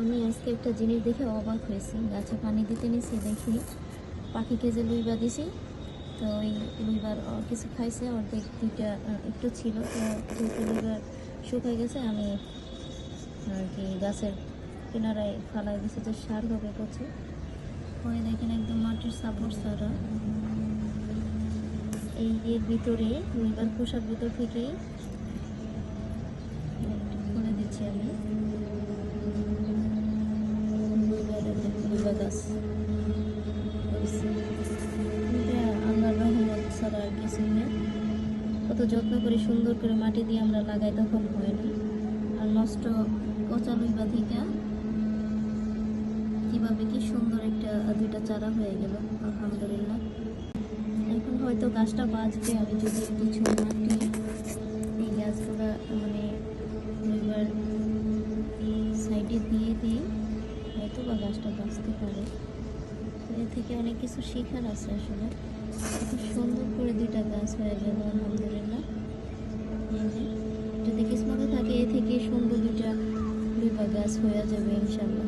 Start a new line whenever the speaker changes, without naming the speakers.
আমি আজকে একটা জিনিস দেখে অবাক হয়েছি। গাছে পানি দিতে নিছি দেখি পাখিকে যে লুইবা দিছি, তো ওই লুইবার কিছু খাইছে, অর্ধেক দুইটা একটু ছিল, তো যেহেতু লুইবার শুকাই গেছে, আমি আর কি গাছের কিনারায় ফালাই দিছি, যে সার হবে করছে ওই দেখেন একদম মাটির সাপোর্ট সারা এই ভিতরে লুইবার খোসার ভিতর থেকেই খুলে দিচ্ছি আমি লুইবা গাছ আল্লাহর না। কত যত্ন করে সুন্দর করে মাটি দিয়ে আমরা লাগাই তখন হয় না। আর নষ্ট পচা লুইবা থেকে কীভাবে কি সুন্দর একটা দুইটা চারা হয়ে গেল, আলহামদুলিল্লাহ। এখন হয়তো গাছটা বাঁচবে, আমি যদি কিছু মাটি বা গাছটা বাঁচতে পারে। এ থেকে অনেক কিছু শেখার আছে আসলে। খুব সুন্দর করে দুইটা গাছ হয়ে গেল, আলহামদুলিল্লাহ। যদি কিসমতে থাকে, এ থেকে সুন্দর দুইটা, দুইবার গাছ হয়ে যাবে ইনশাল্লাহ